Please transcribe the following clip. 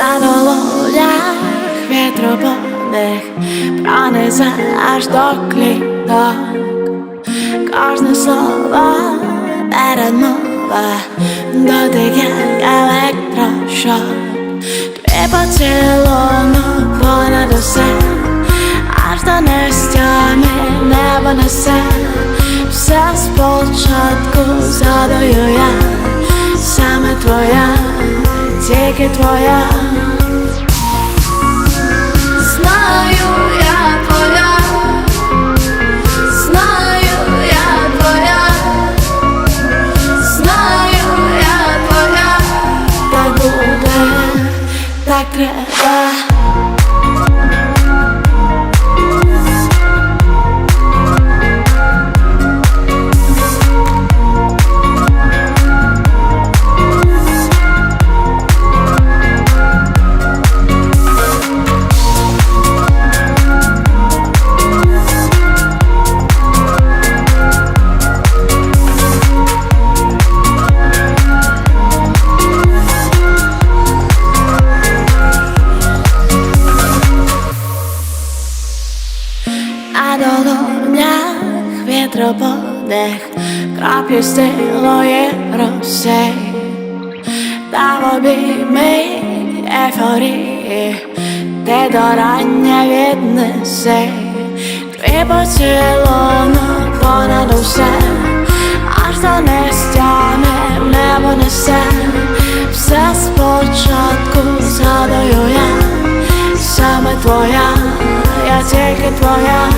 на долонях вітроподих пронесе аж до кліток Кожне слово передмова дотик як електрошок Твій поцілунок понад усе Аж до нестями небо несе Все спочатку згадую я Саме твоя, тільки твоя chakra. Вітроподих Краплю стилої роси Та в обійми ейфорії Ти до рання віднеси Твій поцілунок понад усе Аж до нестями небо несе Все спочатку згадую я Саме твоя, я тільки твоя